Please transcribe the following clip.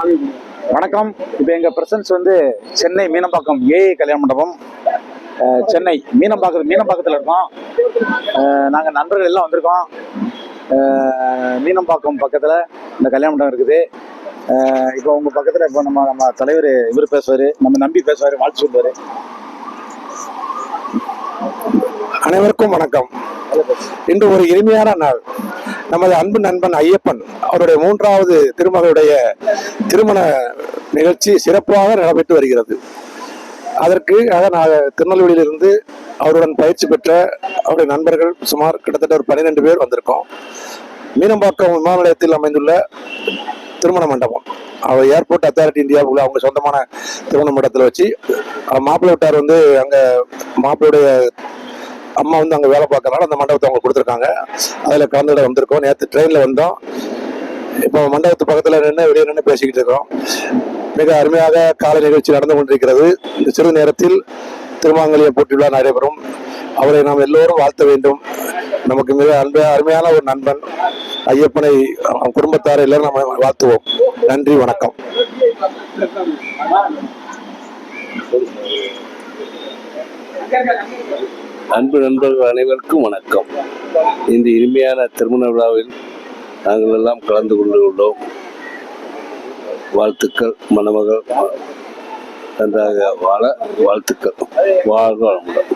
வணக்கம். இப்போ எங்கள் பிரசன்ஸ் வந்து சென்னை மீனம்பாக்கம் ஏஏ கல்யாண மண்டபம். சென்னை மீனம்பாக்கம் மீனம்பாக்கத்தில் இருக்கோம். நாங்கள் நண்பர்கள் எல்லாம் வந்திருக்கோம். மீனம்பாக்கம் பக்கத்தில் இந்த கல்யாண மண்டபம் இருக்குது. இப்போ உங்கள் பக்கத்தில் இப்போ நம்ம நம்ம தலைவர் இவர் பேசுவார் நம்ம நம்பி பேசுவார் வாழ்த்து சொல்லுவார். அனைவருக்கும் வணக்கம். இன்று ஒரு இனிமையான நாள். நமது அன்பு நண்பன் ஐயப்பன் அவருடைய மூன்றாவது திருமகளுடைய திருமண நிகழ்ச்சி சிறப்பாக நடைபெற்று வருகிறது. அதற்கு ஆக நாங்கள் திருநெல்வேலியிலிருந்து அவருடன் பயிற்சி பெற்ற அவருடைய நண்பர்கள் சுமார் கிட்டத்தட்ட ஒரு பன்னிரெண்டு பேர் வந்திருக்கோம். மீனம்பாக்கம் விமான நிலையத்தில் அமைந்துள்ள திருமண மண்டபம். அவர் ஏர்போர்ட் அத்தாரிட்டி இந்தியாவுக்குள்ள அவங்க சொந்தமான திருமண மண்டபத்தில் வச்சு மாப்பிள்ளை விட்டார் வந்து அங்கே மாப்பிள்ளையுடைய அம்மா வந்து அங்கே வேலை பார்க்கறனால அந்த மண்டபத்தை அவங்க கொடுத்துருக்காங்க. அதில் கலந்துட வந்திருக்கோம். நேற்று ட்ரெயினில் வந்தோம். இப்போ மண்டபத்து பக்கத்தில் நின்று வெளியே நின்று பேசிக்கிட்டு இருக்கோம். மிக அருமையாக காலை நிகழ்ச்சி நடந்து கொண்டிருக்கிறது. இந்த சிறு நேரத்தில் திருமாங்கலிய போட்டி விழா நடைபெறும். அவரை நாம் எல்லோரும் வாழ்த்த வேண்டும். நமக்கு மிக அன்பு அருமையான ஒரு நண்பன் ஐயப்பனை குடும்பத்தார் எல்லாரும் நம்ம வாழ்த்துவோம். நன்றி வணக்கம். அன்பு நண்பர்கள் அனைவருக்கும் வணக்கம். இந்த இனிமையான திருமண விழாவில் நாங்கள் எல்லாம் கலந்து கொண்டுள்ளோம். வாழ்த்துக்கள் மணமகள் நன்றாக வாழ வாழ்த்துக்கள். வாழ்க வளமுடன்.